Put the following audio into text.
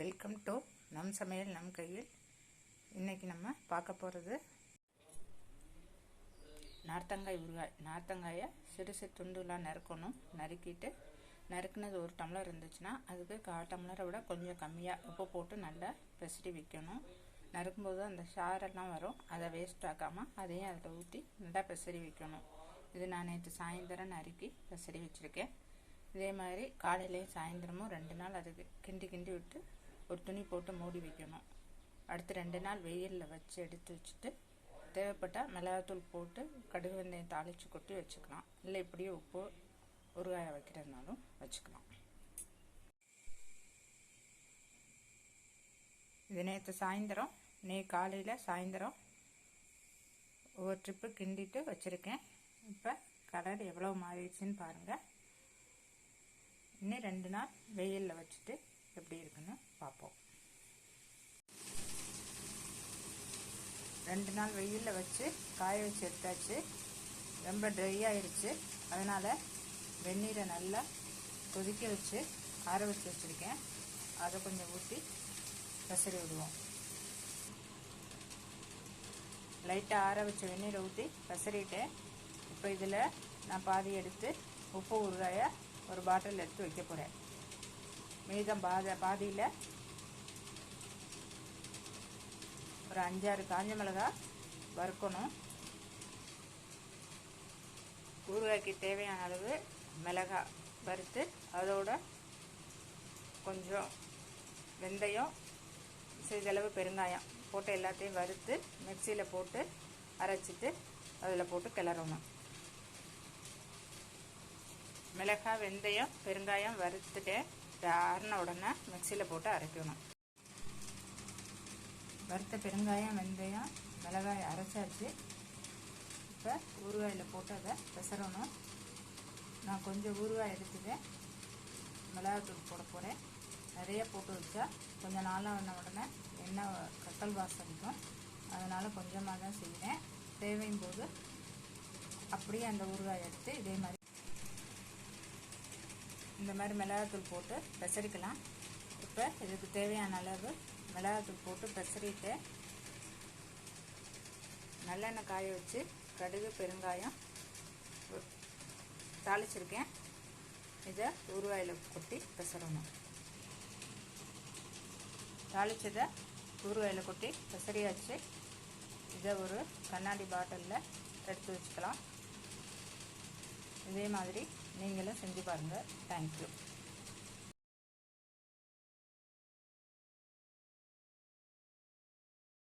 Welcome to நம் சமையல் நம் கையில். இன்றைக்கி நம்ம பார்க்க போகிறது நார்த்தங்காய் ஊறுகாய். நார்த்தங்காயை சிறு சிறு துண்டுலாம் நறுக்கணும். நறுக்கிட்டு நறுக்குனது ஒரு டம்ளர் இருந்துச்சுன்னா அதுக்கு கால் டம்ளரை விட கொஞ்சம் கம்மியாக உப்பு போட்டு நல்லா பெசரி வைக்கணும். நறுக்கும்போது அந்த சாரெல்லாம் வரும். அதை வேஸ்ட் ஆக்காமல் அதையும் அதில் ஊற்றி நல்லா பெசரி வைக்கணும். இது நான் நேற்று சாயந்தரம் நறுக்கி பெசரி வச்சுருக்கேன். இதே மாதிரி காலையிலையும் சாயந்தரமும் ரெண்டு நாள் அதுக்கு கிண்டி கிண்டி விட்டு ஒரு துணி போட்டு மூடி வைக்கணும். அடுத்து ரெண்டு நாள் வெயிலில் வச்சு எடுத்து வச்சுட்டு தேவைப்பட்டால் மிளகாத்தூள் போட்டு கடுகு வெந்தயம் தாளித்து கொட்டி வச்சுக்கலாம். இல்லை இப்படியே உப்பு உருகாய வைக்கிறதுனாலும் வச்சுக்கலாம். இது நேற்று சாயந்தரம் நே காலையில் சாயந்தரம் ஒவ்வொரு ட்ரிப்பு கிண்டிட்டு வச்சுருக்கேன். இப்போ கலர் எவ்வளோ மாறிடுச்சின்னு பாருங்கள் இன்னும் ரெண்டு நாள் வெயிலில் வச்சுட்டு எப்படி இருக்குன்னு பார்ப்போம். ரெண்டு நாள் வெயிலில் வச்சு காய வச்சு எடுத்தாச்சு. ரொம்ப ட்ரை ஆயிடுச்சு அதனால் வெந்நீரை நல்லா கொதிக்க வச்சு ஆற வச்சு வச்சுருக்கேன். அதை கொஞ்சம் ஊற்றி பசரி விடுவோம். லைட்டாக ஆற வச்ச வெந்நீரை ஊற்றி பசறிட்டேன். இப்போ இதில் நான் பாதி எடுத்து உப்பு ஊறுகாயை ஒரு பாட்டில் எடுத்து வைக்க போகிறேன் மீதம் பாத பாதியில் ஒரு அஞ்சாறு காஞ்ச மிளகா வறுக்கணும். ஊறுகாய்க்கு தேவையான அளவு மிளகாய் வறுத்து அதோட கொஞ்சம் வெந்தயம் சிறிதளவு பெருங்காயம் போட்டு எல்லாத்தையும் வறுத்து மிக்சியில் போட்டு அரைச்சிட்டு அதில் போட்டு கிளறணும். மிளகாய் வெந்தயம் பெருங்காயம் வறுத்துட்டு ஆறின உடனே மிக்சியில் போட்டு அரைக்கணும். வறுத்த பெருங்காயம் வெந்தயம் மிளகாய் அரைச்சாச்சு. இப்போ ஊறுகாயில் போட்டு அதை பெசரணும் நான் கொஞ்சம் ஊறுகாய் எடுத்துட்டேன் மிளகாத்தூள் போட போகிறேன் நிறைய போட்டு வச்சா கொஞ்சம் நாளாக வந்த உடனே எண்ணெய் கட்டல் வாசனைக்கும் அதனால் கொஞ்சமாக தான் செய்கிறேன் தேவையும் போது அப்படியே அந்த ஊறுகாய் எடுத்து இதே மாதிரி இந்த மாதிரி மிளகாத்தூள் போட்டு பெசரிக்கலாம். இப்போ இதுக்கு தேவையான அளவு மிளகாத்தூள் போட்டு பெசரிட்டு நல்லெண்ணெய் காய வச்சு கடுகு பெருங்காயம் தாளிச்சிருக்கேன். இதை ஊறுவாயில் கொட்டி பெசரணும். தாளித்ததை ஊறுவாயில் கொட்டி பெசரியாச்சு. இதை ஒரு கண்ணாடி பாட்டிலில் எடுத்து வச்சுக்கலாம். இதே மாதிரி நீங்களும் செஞ்சு பாருங்கள் தேங்க்யூ